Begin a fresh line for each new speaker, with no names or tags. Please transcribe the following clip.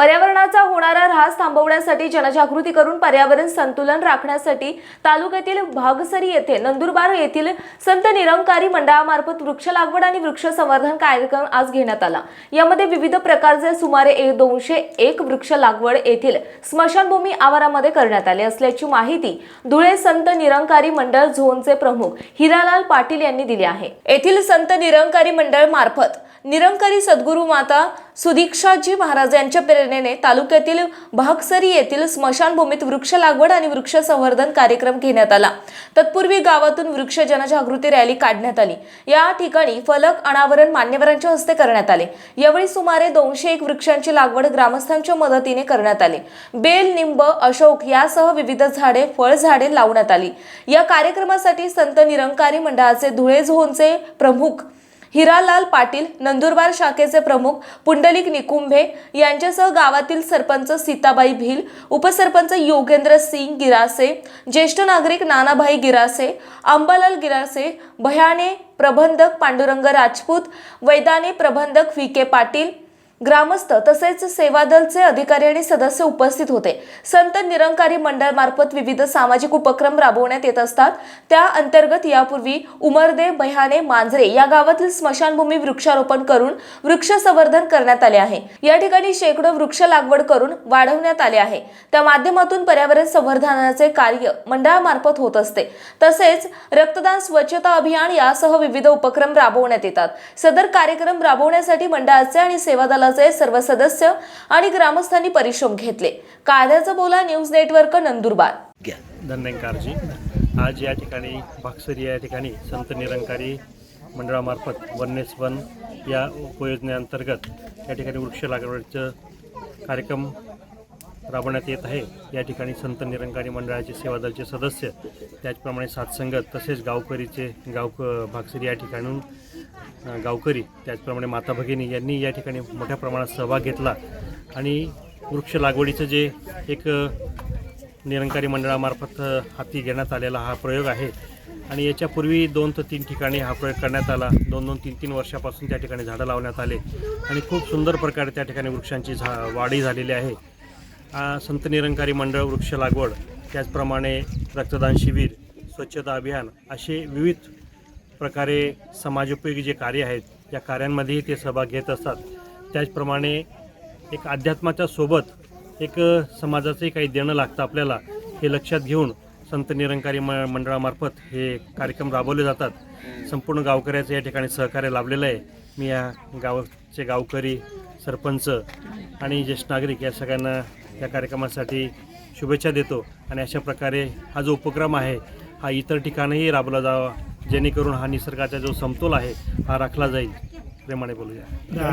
पर्यावरणाचा होणारा ऱ्हास थांबवण्यासाठी जनजागृती करून पर्यावरण संतुलन राखण्यासाठी तालुक्यातील भागसरी येथे नंदुरबार येथील संत निरंकारी मंडळामार्फत वृक्ष लागवड आणि वृक्ष संवर्धन कार्यक्रम आज घेण्यात आला. यामध्ये विविध प्रकारचे सुमारे एक दोनशे एक वृक्ष लागवड येथील स्मशानभूमी आवारामध्ये करण्यात आले असल्याची माहिती धुळे संत निरंकारी मंडळ झोनचे प्रमुख हिरालाल पाटील यांनी दिली आहे. येथील संत निरंकारी मंडळ मार्फत निरंकारी सद्गुरू माता सुदीक्षाजी महाराज यांच्या प्रेरणेने तालुक्यातील भागसरी येथील स्मशानभूमीत वृक्ष लागवड आणि वृक्ष संवर्धन कार्यक्रम घेण्यात आला. तत्पूर्वी गावातून वृक्ष जनजागृती रॅली काढण्यात आली. या ठिकाणी फलक अनावरण मान्यवरांच्या हस्ते करण्यात आले. यावेळी सुमारे दोनशे एक वृक्षांची लागवड ग्रामस्थांच्या मदतीने करण्यात आली. बेल निंब अशोक यासह विविध झाडे फळझाडे लावण्यात आली. या कार्यक्रमासाठी संत निरंकारी मंडळाचे धुळे झोनचे प्रमुख हिरालाल पाटील नंदुरबार शाखेचे प्रमुख पुंडलिक निकुंभे यांच्यासह गावातील सरपंच सीताबाई भिल उपसरपंच योगेंद्र सिंग गिरासे ज्येष्ठ नागरिक नानाभाई गिरासे अंबालाल गिरासे भयाने प्रबंधक पांडुरंग राजपूत वैदाने प्रबंधक व्ही के पाटील ग्रामस्थ तसेच सेवादलचे अधिकारी आणि सदस्य उपस्थित होते. संत निरंकारी मंडळ मार्फत विविध सामाजिक उपक्रम राबवण्यात येत असतात. त्या अंतर्गत यापूर्वी उमरदे बह्याने मांजरे या गावातील स्मशानभूमी वृक्षारोपण करून वृक्ष संवर्धन करण्यात आले आहे. या ठिकाणी शेकडो वृक्ष लागवड करून वाढवण्यात आले आहे. त्या माध्यमातून पर्यावरण संवर्धनाचे कार्य मंडळामार्फत होत असते. तसेच रक्तदान स्वच्छता अभियान यासह विविध उपक्रम राबवण्यात येतात. सदर कार्यक्रम राबवण्यासाठी मंडळाचे आणि सेवा दलाचे सर्व सदस्य आणि ग्रामस्थांनी परिश्रम घेतले. कायद्याचा बोला न्यूज नेटवर्क नंदुरबार.
घ्या.
धनंकारजी आज या ठिकाणी भागसरी या ठिकाणी संत निरंकारी मंडळामार्फत वन्नेस वन या उपयोजनेअंतर्गत या ठिकाणी वृक्ष लागवडीचं कार्यक्रम राबवण्यात येत आहे. या ठिकाणी संत निरंकारी मंडळाचे सेवादलचे सदस्य त्याचप्रमाणे सातसंगत तसेच गावकरीचे गावक भागसरी या ठिकाणून गावकरी त्याचप्रमाणे माता भगिनी यांनी या ठिकाणी मोठ्या प्रमाणात सहभाग घेतला. आणि वृक्ष लागवडीचं जे एक निरंकारी मंडळामार्फत हाती घेण्यात आलेला हा प्रयोग आहे. आणि याच्यापूर्वी दोन ते तीन ठिकाणी हा प्रयोग करण्यात आला. दोन दोन तीन तीन वर्षापासून त्या ठिकाणी झाडं लावण्यात आले. आणि खूप सुंदर प्रकारे त्या ठिकाणी वृक्षांची झा वाढी झालेली आहे. संत निरंकारी मंडळ वृक्ष लागवड त्याचप्रमाणे रक्तदान शिबिर स्वच्छता अभियान असे विविध प्रकारे समाजोपयोगी जे कार्य आहेत या कार्यांमध्येही ते सहभाग घेत असतात. त्याचप्रमाणे एक अध्यात्माच्या सोबत एक समाजाचंही काही देणं लागतं आपल्याला हे लक्षात घेऊन संत निरंकारी म मंडळामार्फत हे कार्यक्रम राबवले जातात. संपूर्ण गावकऱ्याचं या ठिकाणी सहकार्य लाभलेलं आहे. मी या गावचे गावकरी सरपंच आणि ज्येष्ठ नागरिक या सगळ्यांना या कार्यक्रमासाठी शुभेच्छा देतो. आणि अशा प्रकारे हा जो उपक्रम आहे हा इतर ठिकाणीही राबवला जावा जेणेकरून हा निसर्गाचा जो समतोल आहे हा राखला जाईल. प्रेमाने बोलूया.